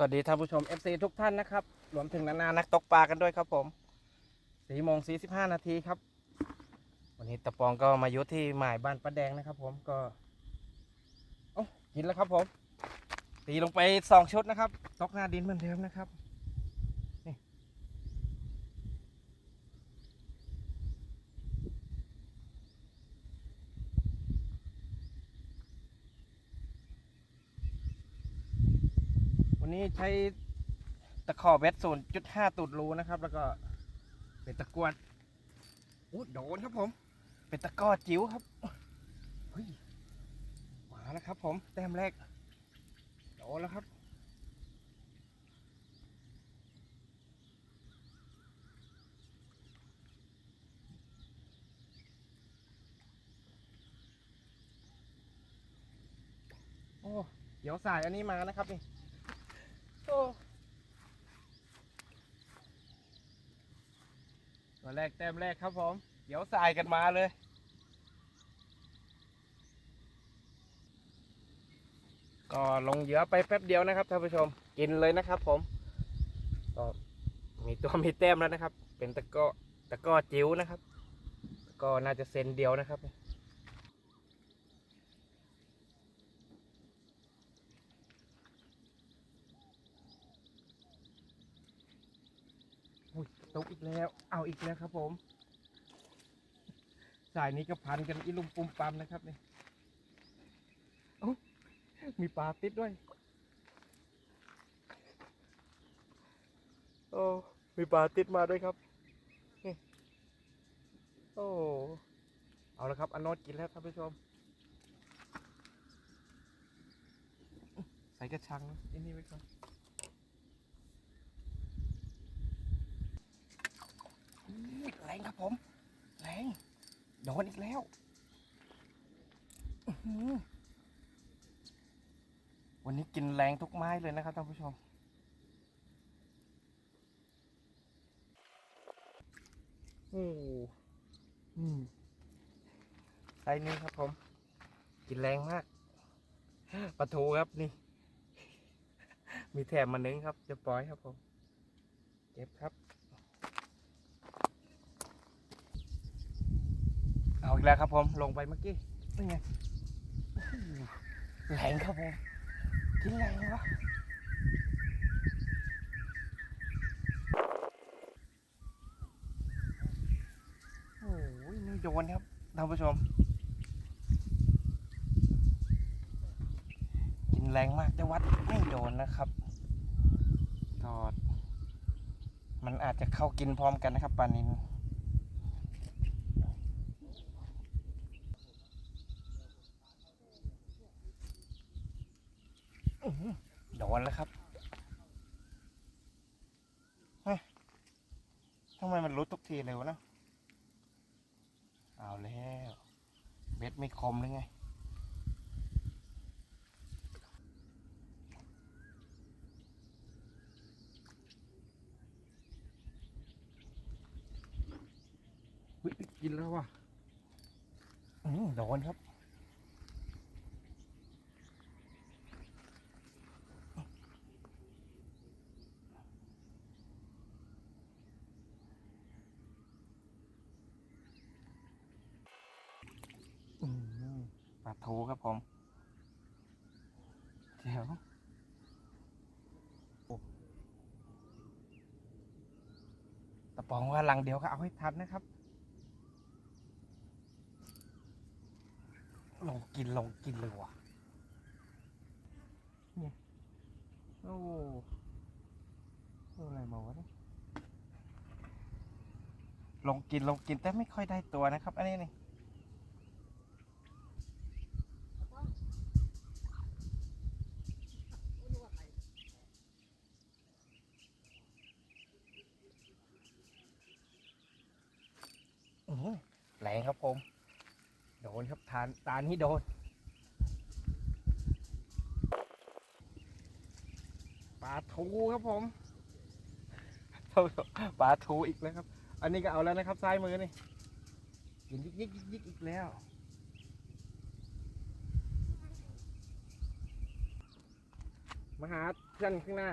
สวัสดีท่านผู้ชม FC ทุกท่านนะครับ รวมถึงนานานักตกปลากันด้วยครับผมสี่โมงสี่สิบห้านาทีครับ วันนี้ตะปองก็มายุที่หมายบ้านป้าแดงนะครับ ผมก็อ้กินแล้วครับผม ตีลงไปสองชุดนะครับ ตกหน้าดินเหมือนเดิมนะครับ นนี้ใช้ตะขอเบ็ดศูนย์จุดห้าตูดรูนะครับ แล้วก็เป็นตะกรวดอู้โดนครับผม เป็นตะกร้อจิ๋วครับเฮ้ยมาแล้วครับ ผมแต้มแรกโดนแล้วครับโอ้เดี๋ยวสายอันนี้มานะครับนี่โอ้ มาแรกแต้มแรกครับผม เดี๋ยวสายกันมาเลย ก็ลงเหยื่อไปแป๊บเดียวนะครับท่านผู้ชม กินเลยนะครับผมก็มีตัวมีแต้มแล้วนะครับ เป็นตะก้อตะก้อจิ๋วนะครับ ก็น่าจะเซนเดียวนะครับ อุ้ยตกอีก แล้วเอาอีกแล้วครับผมสายนี้ก็พันกันอีลุมปุ่มปั๊มนะครับนี่เอ้มีปลาติดด้วย โอ้มีปลาติดมาด้วยครับนี่โอ้เอาละครับอนโนตกินแล้วท่านผู้ชม ใส่กระชังนะอันนี้ไว้ก่อน อุ๊ย แรงครับผม แรง โดนอีกแล้วอวันนี้กินแรงทุกไม้เลยนะครับท่านผู้ชม โอ้อืมไซนี้ครับผม กินแรงมากปลาทูครับนี่ มีแถมมาหนึ่งครับจะปล่อยครับผม เก็บครับ เอาอีกแล้วครับผมลงไปเมื่อกี้นี่ไงแรงครับผมกินแรงวะโอ้ยไม่โดนครับท่านผู้ชม กินแรงมากแต่วัดไม่โดนนะครับก็มันอาจจะเข้ากินพร้อมกันนะครับปลานิน อื้อหือ โดนแล้วครับเฮ้ยทำไมมันรู้ทุกทีเลยวะเนะเอาแล้ว เบ็ดไม่คมเลยไงอุ๊ยกินแล้วว่ะ อืมโดนครับ อืมปลาทูครับผมเดี๋ยวโอ้ตะ ปองว่าหลังเดียวก็เอาให้ทันนะครับ ลงกินลงกินเลยว่ะเนี่ยโอ้อะไรมาวะเนี่ยลงกินลงกินแต่ไม่ค่อยได้ตัวนะครับ อันนี้นี่ อื้อหือแรงครับ ผม โดนครับทานตานี้โดน ปลาทูครับผม ปลาทูอีกแล้วครับ อันนี้ก็เอาแล้วนะครับซ้ายมือนี่ยิงยิกยิกยิกยิกอีกแล้วมาหาเพื่อนข้างหน้า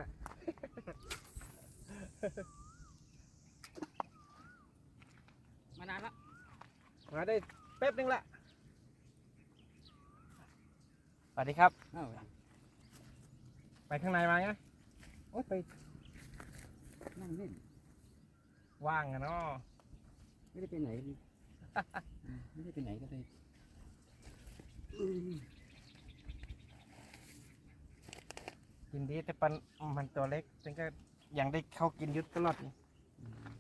มานานละ มาได้แป๊บนึงละสวัสดีครับ อ้าวไปข้างในมาไงโอ๊ยไปนั่งเล่นว่างอะเนาะไม่ได้ไปไหนเลยอืมไม่ได้ไปไหนก็เลยอืมกินดีแต่ปันมันตัวเล็กจึงก็ยังได้เข้ากินยุดตลอดนี่ อืม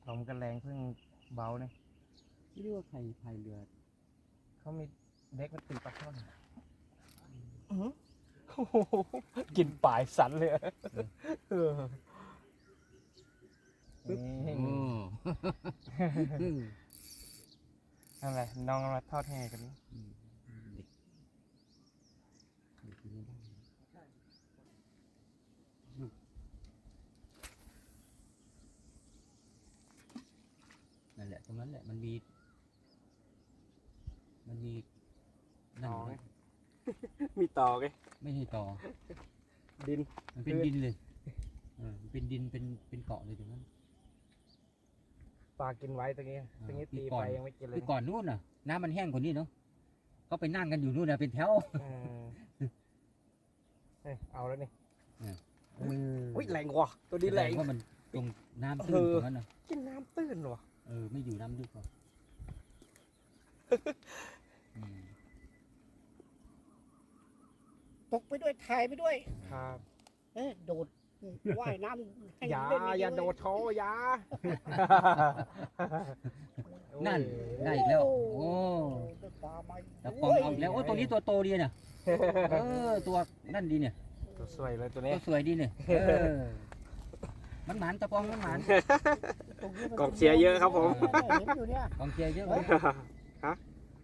ล มกันแรงเพิ่งเบาเนี่ยไม่รู้ว่าใครพายเรือเขามีเด็กมันตีปลาช่อนอื้อหือโอ้โหกินปลายสันเลยอะเออนี่อืมนั่นแหละน้องเอามาทอดแห่กันนี่ อืมเด็กเด็กอยู่ในบ้านอืมนั่นแหละต รงนั้นแหละมันมี มันมีนั่นอยู่นะมีต่อไงไม่ใช่ต่อ ดิน มันเป็นคือดินเลยเออมันเป็นดินเป็นเป็นเกาะเลยตรงนั้น ปลากินไว้ตรงนี้ตรงนี้ปีตีก่อนไปยังไม่กินเลยคือก่อนนู้นน่ะ น้ำมันแห้งกว่านี้เนาะก็ไปนั่งกันอยู่นู่นน่ะเป็นแถวเออเอ้ยเอาแล้วนี่อืมอุ้ยแรงว่ะตัวนี้แรงว่ามันตรงน้ำตื้นเออ ตรงนั้นน่ะกินน้ำตื้นว่ะเออ ไม่อยู่น้ำลึกหรอกอืมตกไปด้วยถ่ายไปด้วย ครับเอ๊ะโดดว่ายน้ำให้อย่าเล่นอย่าโดดโชว์อย่านั่นโอ้ยได้อีกแล้ว โอ้ได้ปลามาตะปองเอาอีกแล้วโอ้ตัวนี้ตัวโตดีเนี่ยเออตัวนั่นดีเนี่ยตัวสวยเลยตัวตันี้วสวยดีเนี่ยเออ มันหมานตะปองมันหมานตรงนี้มันกองเชียร์เยอะครับผม เห็นอยู่เนี่ยกองเชียร์เยอะเลย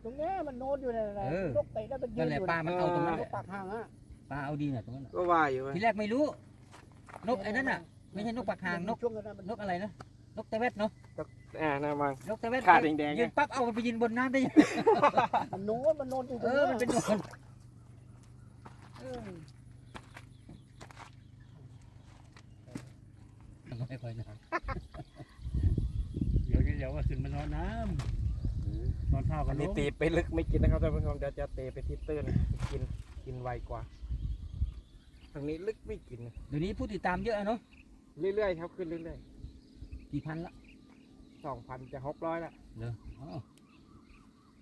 ตรงเนี้ยมันโน้นอยู่เนี่ยนะเออนกเตะแล้วมันยืนั่นนแหละอยู่ปลามันเอาตรงนั้นนแหกละปากห่างอะปลาเอาดีเนี่ยตรงนั้นน่ะก็ว่าอยู่เว้ยทีแรกไม่รู้ นกไอ้นั่นน่ะ ไม่ใช่นกปากหางนก ช่วงนั้นมันนกอะไรนะนกตะเวทเนาะอ่านะมัง นกตะเวทขาแดงๆ ยืนปั๊บเอามันไปยืนบนน้ำได้ยังมันโน้นมันโน้นอยู่ตเอรงอเนี้ยมันเป็นนกเออ ไม่ค่อยนะเดี๋ยวเดี๋ยวว่าขึ้นมานอนน้ำนอนเท่ากัอันนลนี้งตีไปลึกไม่กินนะครับท่านผู้ชมเดี๋ยวจะตีไปที่ตื้นกินกินไวกว่าทางนี้ลึกไม่กิน เดี๋ยวนี้ผู้ติดตามเยอะเนาะเรื่อยๆครับขึ้นเรื่อยกี่พันละๆสองพันจะหกร้อยละเด้ออ๋อ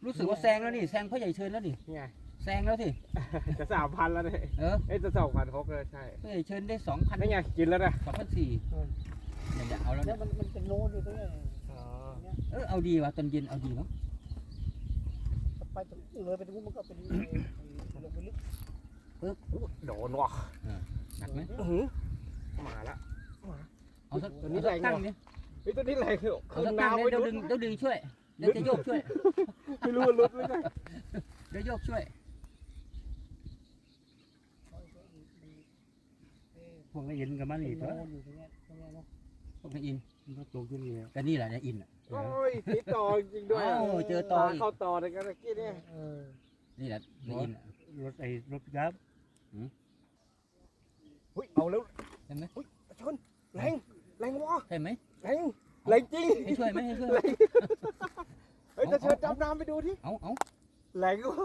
รู้สึกว่าแซงแล้วนี่แซงพ่อใหญ่เชิญแล้วนี่เนี่ยแซงแล้วสิจะสามพันแล้วเนี่ยเออเอ้ยจะสองพันหกเลยใช่พ่อใหญ่เชิญได้สองพันนี่ไงกินแล้วนะสองพันสี่ เนี่ยจะเอาแล้วเนี่เนี่ยยมันมันเป็นโน้นอยู่ตรงเนี้ยอ๋อเออเอาดีว่ะตอนเย็นเอาดีเนาะไปตรงเลยไปตรงนู้นมันก็เป็นไอ้ไอ้ลงไปลึกโดนว่ะหนักไหมอื้อหือมาละ เอาสักตัวนี้เอาสักแรงตั้งว่ะ เนี่ยเฮ้ยตัวนี้แรงเหรอเอาขึ้นสักตั้งน้ำเนี่ยไม่เดี๋ยวรู้ดึงเดี๋ยวดึงช่วยเดี๋ยวจะโยกช่วยไม่รู้ว่าลุดหรือไงเดี๋ยวโยกช่วยพวกนี้เย็นกับมันเป็อีนกเหรอโน้นอยู่ตรงเนี้ยตรงเนี้ยเนาะพว กนายอินมันก็ตกอยู่นี่แหละก็นี่แหละนายอินอะ โอ้ยติดต่อจริงด้วยอ้าวเจอต่ออีก เข้าต่อในกันเมื่อกี้เนี่ยเออนี่แหละนายอินอะ รถไอ้รถยับเฮ้ยเอาแล้วใช่ไหมชนแรงแรงวะใช่ไหมแรงแรงจริงให้ช่วยไหมให้ช่วยแรงเฮ้ยเอาจะเชิญเอาดำน้ำไปดูที่เอาเอาแรงวะ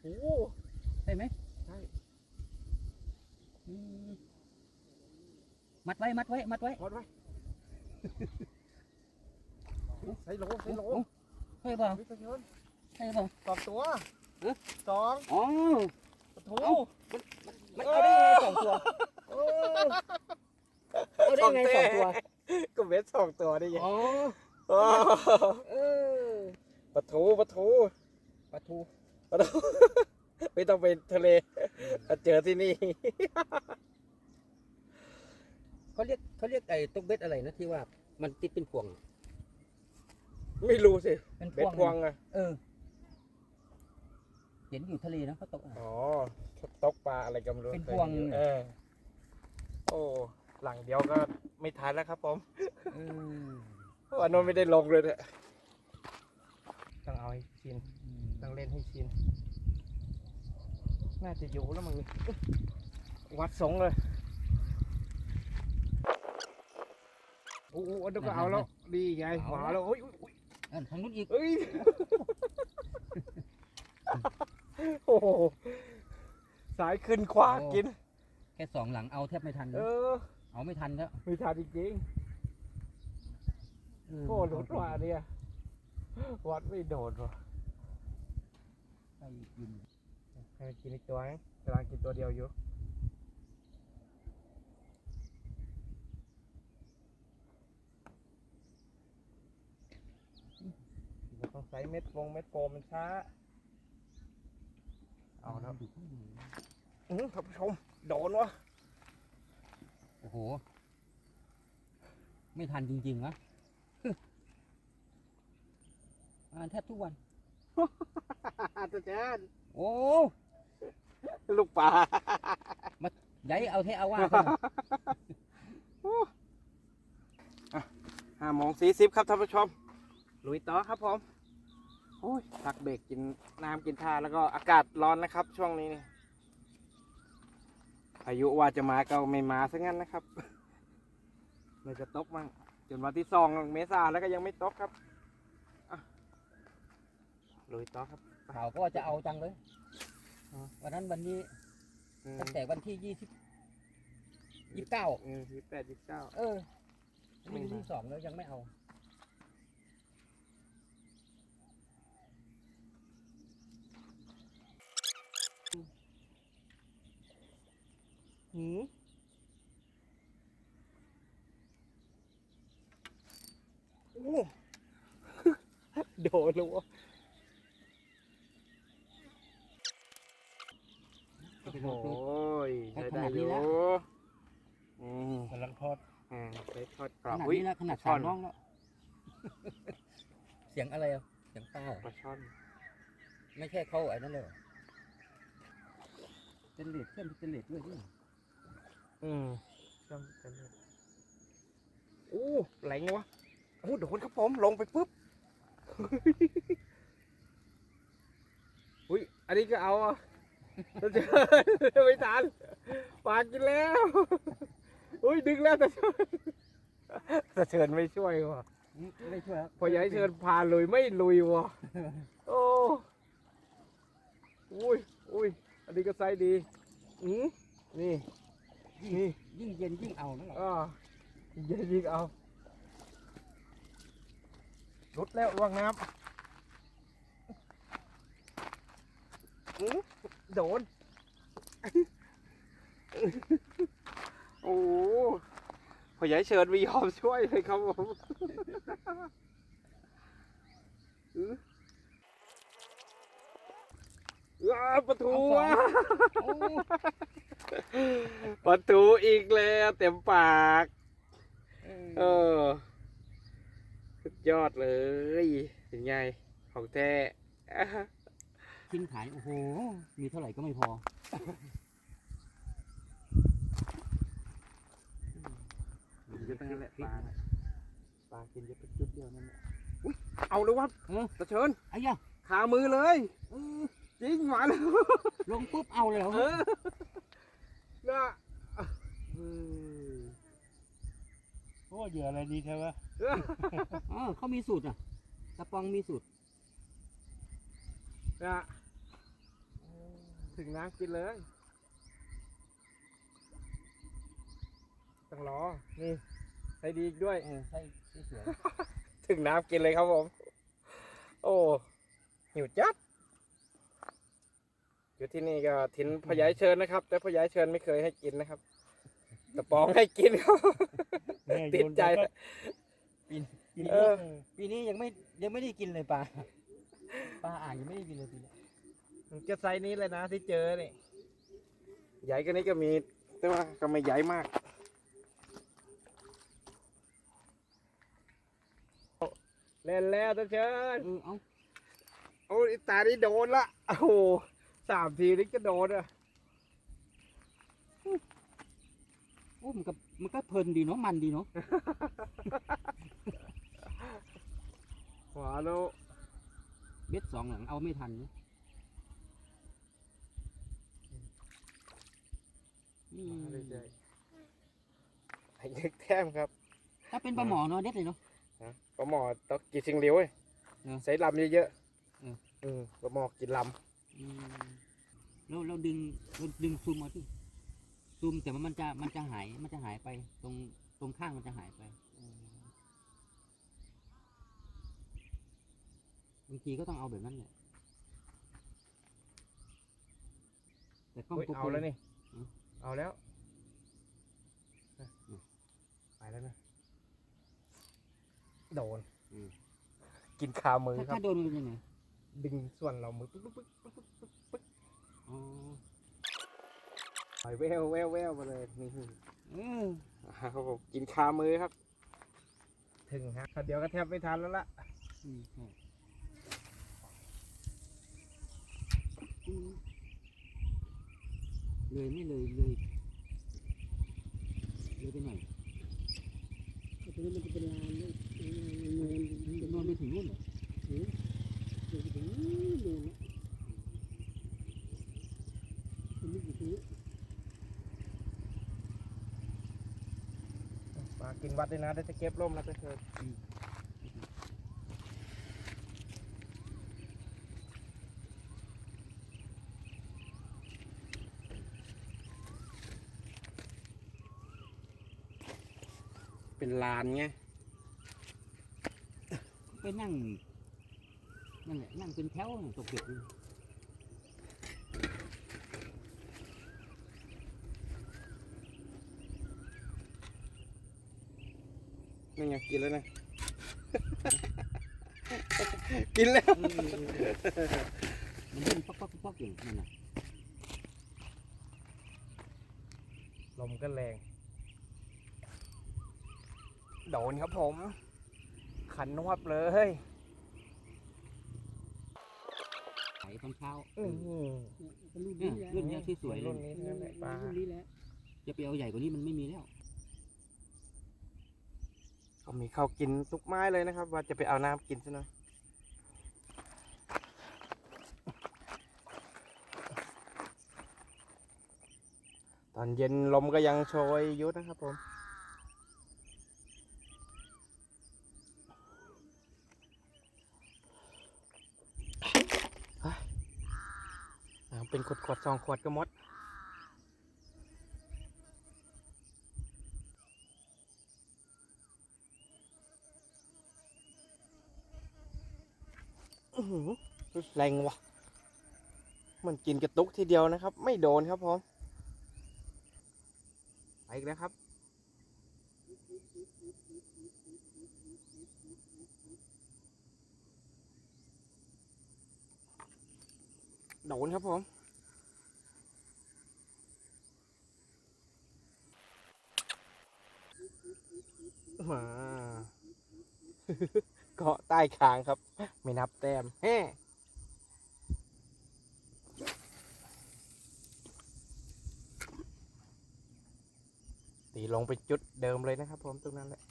โอ้โห ใช่ไหมใช่ อืม มัดไว้ มัดไว้ มัดไว้หมดไว้ใส่โลใส่โลเอาใช่เปล่าวิทยนใช่เปล่าสองตัวเอ๊ะสองอ๋อปะทูมันเอาได้ไงสองตัวโอ้เอาได้ไงสองตัวก็เวทสองตัวได้ยังอ๋อโอ้เออปะทูปะทูปลาทูปะทูไม่ต้องไปทะเลมาเจอที่นี่ เขาเรียกเขาเรียกไอ้ตุ๊กเบ็ดอะไรนะที่ว่ามันติดเป็นพวง ไม่รู้สิเป็นพเบ็ดวงพวงอะเออ เห็นอยู่ทะเลนะเขาตกอะอ๋อตกปลาอะไรก็ไม่รู้เป็นพวง เออโอ้หลังเดียวก็ไม่ทันแล้วครับผมเออเพราะว่านนท์ไม่ได้ลงเลยเนี่ยต้องเอาให้ชินอืมเล่นให้ชิน น่าจะอยู่แล้วมึงนี่วัดสงเลย โอ้โหอันนี้ก็เอาแล้วดีไงมาแล้วโอ้ยอุ๊ยอุ๊ยอันทางนู้นอีกเอ้ยโอ้โหสายขึ้นขวากิน แค่สองหลังเอาแทบไม่ทัน เออ เอาไม่ทันแล้วไม่ทันจริงๆโอ้หลุดว่ะเนี่ยวัดไม่โดดว่ะไปกินให้มันกินอีกตัวนึงกำลังกินตัวเดียวอยู่ เราต้องใช้เม็ดวงเม็ดโฟมมันช้า เอาแล้วดูข้างบนอื้อท่านผู้ชม โดนวะโอ้โห ไม่ทันจริงๆวะอ่านแทบทุกวัน อาจารย์โอ้ลูกปลาย้ายเอาเทเอาว่าห้าโมงสี่สิบครับท่านผู้ชม ลุยต่อครับผมโอ้ยพักเบรกกินน้ำกินท่าแล้วก็อากาศร้อนนะครับ ช่วงนี้นี่พายุว่าจะมาก็ไม่มาซะงั้นนะครับเลยจะตกมั่งจนวันที่สองเมษาแล้วก็ยังไม่ตกครับอะลุยต่อครับข่าวก็ว่าจะเอาจังเลยอ๋อวันนั้นวันนี้อืมตั้งแต่วันที่ยี่สิบยี่สิบเก้าเออยี่สิบแปดยี่สิบเก้าเออวันนี้วันที่สองแล้วยังไม่เอา หืมโอ้โดนเลยวะจะไปโอ้ลงตัวยให้ใช้ขได้นาดอนี้ยู่แล้วอืมกำลังทอดอ่าใช้ทอดกขรอบนาดอุ๊ยนี้แล้วขนาดปลาช่สาอมนน้องแล้ว เสียงอะไรอะ เสียงปลาเหรอปลาช่อนไม่ใช่เขาไอ้นั่นเลยเหรอ เป็นเลดเครื่องเป็นเลดด้วยนี่ อืมช่อนกันเลยโอ้แหลงวะโอ้โดนครับผมลงไปปุ๊บอุ้ยอันนี้ก็เอาอะจะเชิญไม่ทันปากกินแล้วอุ้ยดึงแล้วแต่เชิญแต่เชิญไม่ช่วยว่ะอืมไม่ช่วยครับพออย้ายเชิญพาลุยไม่ลุยว่ะโอ้อุ้ยอุ้ยอันนี้ก็ไซส์ดีอืมนี่ นี่ยิ่งเย็นยิ่งเอาแล้วเหรออ่ายิงยิงเอารุดแล้วล่วงน้ำอื้อโดน โอ้โหพอใหญ่เชิญไม่ยอมช่วยเลยครับผมอื้ออ้าประตูวะโอ้ ประตูอีกแล้วเต็มปาก เออ สุดยอดเลยเป็นไง ของแท้ทิ้งขาย โอ้โห มีเท่าไหร่ก็ไม่พอเยอะตั้งนั้นแหละปลาปลากินเยอะเป็นจุดเดียวนั่นแหละอุ้ยเอาเลยวะเออตะเชิญไอ้ยะขามือเลยเออจริงหวานแล้วลงปุ๊บเอาเลยเหรอเออ น่ะอืมโอ้เหยื่ออะไรดีแท้วะเออเขามีสูตรอะตะปองมีสูตรน่ะถึงน้ำกินเลยต้องรอนี่ใช้ดีอีกด้วย เออใช่สวย ถึงน้ำกินเลยครับผม โอ้หิวจัด อยู่ที่นี่ก็ทินพยายเชิญนะครับ แต่พยายเชิญไม่เคยให้กินนะครับ แต่ปองให้กินครับแม่โยนติดใจไปก็ปีกินเออเออ ปีนี้ยังไม่ยังไม่ได้กินเลยปลาปลาอ่างยังไม่ได้กินเลยปีนี้มันจะไซส์นี้เลยนะที่เจอนี่ใหญ่กว่านี้ก็มี แต่ว่าก็ไม่ใหญ่มาก เล่นแล้วตะเชิญ เออเอาโอ้ยตานี่โดนละโอ้โห สามทีนี่ก็โดนอะโอ้มันก็มันก็เพลินดีเนาะมันดีเนาะขวาแล้วเบ็ดสองหลังเอาไม่ทันนะนี่ไอ้เด็กแท้มครับถ้าเป็นปลาหมอเนาะเด็ดเลยเนาะปลาหมอต้องกินสิงเลียวเว้ยเนอะ ใส่ลำเยอะๆอืมปลาหมอกินลำ มเราเราดึงเราดึงซูมเอาที่ซูมแต่ว่ามันจะมันจะหายมันจะหายไป ตรงตรงข้างมันจะหายไปบางทีก็ต้องเอาแบบนั้นแหละแต่ำกล้องเฮ้ยโกโปรเอาแล้วนี่อืมเอาแล้วนะอืมไปแล้วนะ โดน อืมกินคามือถ้าครัถ้าบ โดนมันเป็นยังไง ดึงส่วนเรามือปึ๊กปึ๊กปึ๊กปึ๊กปึ๊กปึ๊กอ๋อปล่อยแววแววแววมาเลยนี่เออครับผมกินคามือครับ ถึงฮะเดี๋ยวก็แทบไม่ทันแล้วล่ะอืมใช่อืมเลยไม่เลยเลยเลยไปหน่อยตรงนี้มันจะเป็นลานด้วยเนินจะนอนไปถึงนู่นเหรอ เดินไปถึงนู่นเลยมันไม่อยู่ตรงนี้ ปลากินวัดด้วยนะเดี๋ยวจะเก็บร่มแล้วไปเถิดเป็นลานไงไปนั่งนั่นแหละนั่งเป็นแถวตกเบ็ นี่นี่ไงกินแล้วนะ กินแล้วเออเออเออมันเล่นป๊อกป๊อกป๊อกป๊อกอยู่นั่นน่ะลมก็แรง โดนครับผม ขันนวบเลยไถตอนเช้าอื้อหือเป็นรุ่นเนี่นี้ยแหละรุ่นเนี้ยที่สวยเลรุ่ยนนี้ทั้งนั้นแหละปลารุ่นนี้แหละจะไปเอาใหญ่กว่านี้มันไม่มีแล้ว ก็มีข้าวกินทุกไม้เลยนะครับ ว่าจะไปเอาน้ำกินซะหน่อยตอนเย็นลมก็ยังโชยอยุนะครับผมเป็นขวดขวดๆสองขวดก็หมด อื้อหือ แรงว่ะมันกินกระตุกทีเดียวนะครับ ไม่โดนครับผมไปอีกแล้วครับ โดนครับผมมา เกาะใต้คางครับ ไม่นับแต้มแฮ่ตีลงไปจุดเดิมเลยนะครับผมตรงนั้นแหละ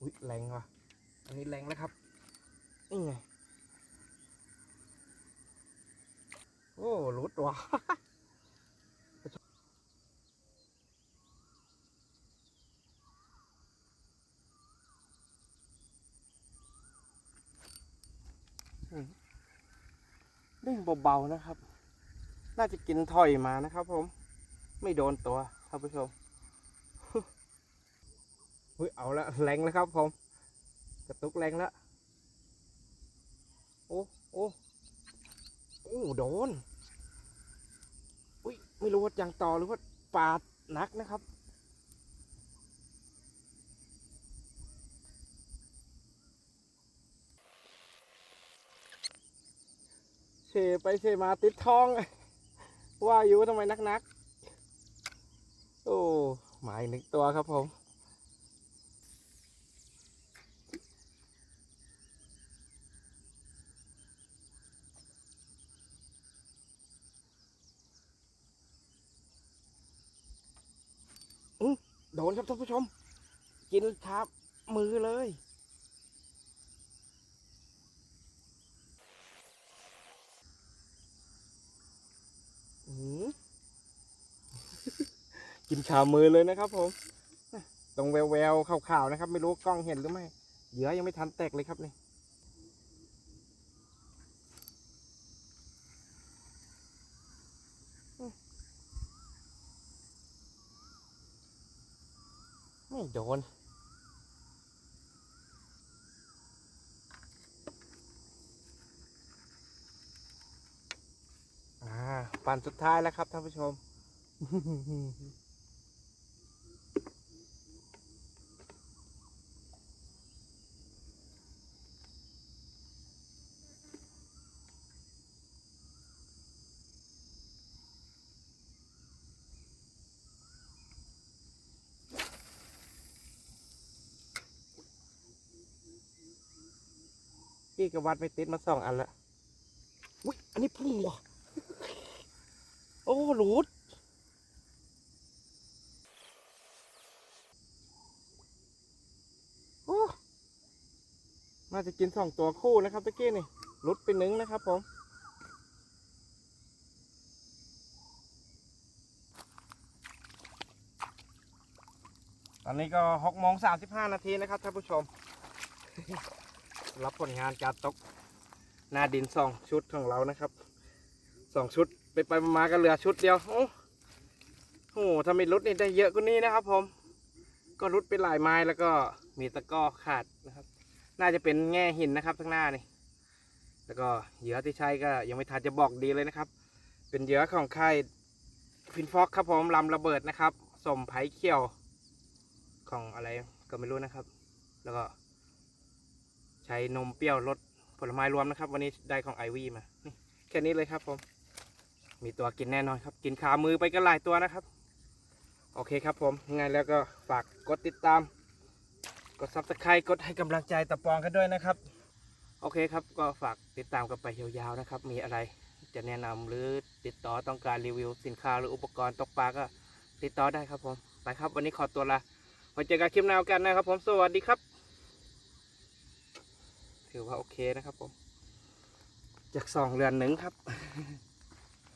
อุ้ยแรงว่ะ อันนี้แรงแล้วครับ นี่ไง โอ้หลุดว่ะ เด้งเบาๆนะครับ น่าจะกินถอยมานะครับ ผม ไม่โดนตัวท่านผู้ชมเฮ้ยเอาละแรงแล้วครับผม กระตุกแรงแล้วโอ้โอ้โอ้โดนอุ้ยไม่รู้ว่ายังต่อหรือว่าปาดนักนะครับ เชไปเชมาติดท้อง ว่าอยู่ทำไมนักนักๆโอ้หมายหนึ่งตัวครับผม โดนครับท่านผู้ชม กินครับมือเลย กินชามือเลยนะครับผมตรงแววๆขาวๆนะครับ ไม่รู้กล้องเห็นหรือไม่เหยื่อยังไม่ทันแตกเลยครับนี่ไม่โดน ปั่นสุดท้ายแล้วครับท่านผู้ชม พี่ก็วัดไม่ติดมาสองอันละ อุ้ย อันนี้พุ่งว่ะ โอ้หลุดโอ้น่าจะกินสองตัวคู่นะครับตะกี้นี่หลุดไปหนึ่งนะครับผมตอนนี้ก็หกโมงสามสิบห้านาทีนะครับท่านผู้ชม รับผลงานการตกหน้าดินสองชุดของเรานะครับสองชุด ไปไปมาๆก็เหลือชุดเดียว โอ้โหถ้าไมรุดนี่ได้เยอะกว่านี้นะครับ ผม ก็รุดไปหลายไม้แล้วก็มีตะก้อขาดนะครับ น่าจะเป็นแง่หินนะครับข้างหน้านี่ แล้วก็เหยื่อที่ใช้ก็ยังไม่ทันจะบอกดีเลยนะครับ เป็นเหยื่อของค่ายฟินฟอกครับผมลำระเบิดนะครับ สมไผ่เขียวของอะไรก็ไม่รู้นะครับ แล้วก็ ใช้นมเปรี้ยวรสผลไม้รวมนะครับ วันนี้ได้ของไอวี่มานี่แค่นี้เลยครับผม มีตัวกินแน่นอนครับ กินขามือไปก็หลายตัวนะครับ โอเคครับผมยังไงแล้วก็ฝากกดติดตาม กดซับสไครต์กดให้กำลังใจตะปองกันด้วยนะครับ โอเคครับก็ฝากติดตามกันไปยาวๆนะครับ มีอะไรจะแนะนำหรือติดต่อต้องการรีวิวสินค้าหรืออุปกรณ์ตกปลาก็ติดต่อได้ครับผมไปครับ วันนี้ขอตัวลาไว้เจอกันคลิปหน้ากันนะครับ ผมสวัสดีครับ ถือว่าโอเคนะครับผมจากสองเรือนหนึ่งครับ